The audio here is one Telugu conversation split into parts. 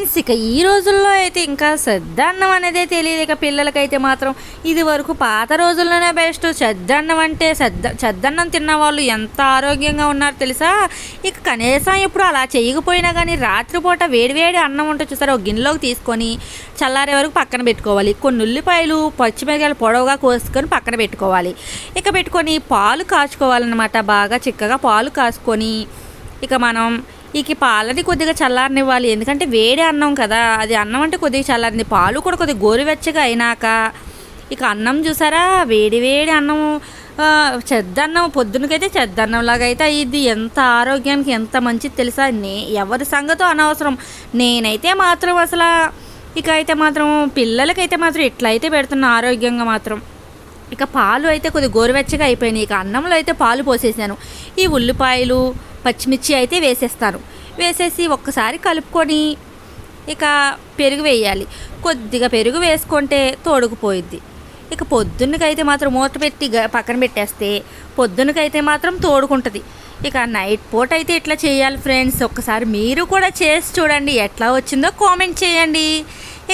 ఫ్రెండ్స్ ఇక ఈ రోజుల్లో అయితే ఇంకా సద్దన్నం అనేదే తెలియదు. ఇక పిల్లలకైతే మాత్రం ఇది వరకు పాత రోజుల్లోనే బెస్ట్. సద్దన్నం అంటే సద్ద సద్దన్నం తిన్న వాళ్ళు ఎంత ఆరోగ్యంగా ఉన్నారు తెలుసా? ఇక కనీసం ఇప్పుడు అలా చేయకపోయినా కానీ రాత్రిపూట వేడివేడి అన్నం ఉంటుంది చూసారు ఒక గిన్నెలోకి తీసుకొని చల్లారే వరకు పక్కన పెట్టుకోవాలి. కొన్ని ఉల్లిపాయలు పచ్చిమిరకాయలు పొడవుగా కోసుకొని పక్కన పెట్టుకోవాలి. ఇక పెట్టుకొని పాలు కాచుకోవాలన్నమాట. బాగా చిక్కగా పాలు కాసుకొని ఇక మనం ఇక పాలని కొద్దిగా చల్లారనివ్వాలి. ఎందుకంటే వేడి అన్నం కదా. అది అన్నం అంటే కొద్దిగా చల్లారింది. పాలు కూడా కొద్దిగా గోరువెచ్చగా అయినాక ఇక అన్నం చూసారా? వేడి వేడి అన్నం చెద్దన్నం. పొద్దునకైతే చెద్దన్నం లాగా అయితే ఇది ఎంత ఆరోగ్యానికి ఎంత మంచిది తెలుసా? నే ఎవరి సంగతో అనవసరం. నేనైతే మాత్రం అసలు ఇక అయితే మాత్రం పిల్లలకైతే మాత్రం ఇట్లయితే పెడుతున్నా ఆరోగ్యంగా మాత్రం. ఇక పాలు అయితే కొద్దిగా గోరువెచ్చగా అయిపోయినాయి. ఇక అన్నంలో అయితే పాలు పోసేసాను. ఈ ఉల్లిపాయలు పచ్చిమిర్చి అయితే వేసేస్తాను వేసేసి ఒక్కసారి కలుపుకొని ఇక పెరుగు వేయాలి. కొద్దిగా పెరుగు వేసుకుంటే తోడుకుపోయిద్ది. ఇక పొద్దున్నకైతే మాత్రం మూత పెట్టి పక్కన పెట్టేస్తే పొద్దున్నకైతే మాత్రం తోడుకుంటుంది. ఇక నైట్ పూట అయితే ఇట్లా చేయాలి ఫ్రెండ్స్. ఒక్కసారి మీరు కూడా చేసి చూడండి. ఎట్లా వచ్చిందో కామెంట్ చేయండి.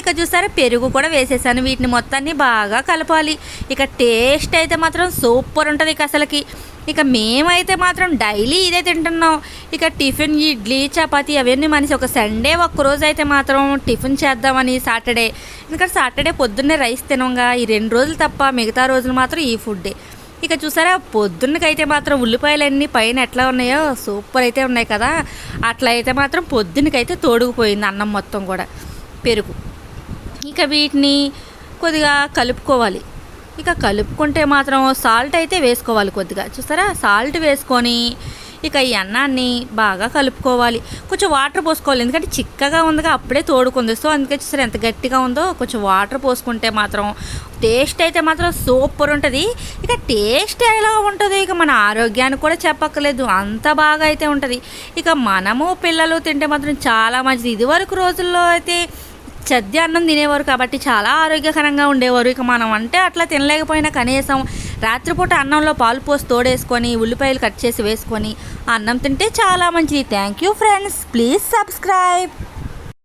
ఇక చూసారా పెరుగు కూడా వేసేసాను. వీటిని మొత్తాన్ని బాగా కలపాలి. ఇక టేస్ట్ అయితే మాత్రం సూపర్ ఉంటుంది ఇక అసలుకి. ఇక మేమైతే మాత్రం డైలీ ఇదే తింటున్నాం. ఇక టిఫిన్ ఇడ్లీ చపాతి అవన్నీ మనిషి ఒక సండే ఒక్క రోజు అయితే మాత్రం టిఫిన్ చేద్దామని సాటర్డే. ఎందుకంటే సాటర్డే పొద్దున్నే రైస్ తినంగా. ఈ రెండు రోజులు తప్ప మిగతా రోజులు మాత్రం ఈ ఫుడ్డే. ఇక చూసారా పొద్దున్నకైతే మాత్రం ఉల్లిపాయలన్నీ పైన ఎట్లా ఉన్నాయో సూపర్ అయితే ఉన్నాయి కదా. అట్లా అయితే మాత్రం పొద్దున్నకైతే తోడుకుపోయింది అన్నం మొత్తం కూడా. పెరుగు. ఇక వీటిని కొద్దిగా కలుపుకోవాలి. ఇక కలుపుకుంటే మాత్రం సాల్ట్ అయితే వేసుకోవాలి కొద్దిగా. చూసారా? సాల్ట్ వేసుకొని ఇక ఈ అన్నాన్ని బాగా కలుపుకోవాలి. కొంచెం వాటర్ పోసుకోవాలి. ఎందుకంటే చిక్కగా ఉందిగా అప్పుడే తోడుకుంది. సో అందుకే చూసారా ఎంత గట్టిగా ఉందో. కొంచెం వాటర్ పోసుకుంటే మాత్రం టేస్ట్ అయితే మాత్రం సూపర్ ఉంటుంది. ఇక టేస్ట్ ఎలా ఉంటుంది ఇక మన ఆరోగ్యానికి కూడా చెప్పక్కర్లేదు. అంత బాగా అయితే ఉంటుంది. ఇక మనము పిల్లలు తింటే మాత్రం చాలా మంచిది. ఇదివరకు రోజుల్లో అయితే చద్ది అన్నం తినేవారు కాబట్టి చాలా ఆరోగ్యకరంగా ఉండేవారు. ఇక మనం అంటే అట్లా తినలేకపోయినా కనీసం రాత్రిపూట అన్నంలో పాలు పోసి తోడేసుకొని ఉల్లిపాయలు కట్ చేసి వేసుకొని అన్నం తింటే చాలా మంచిది. Thank you friends please subscribe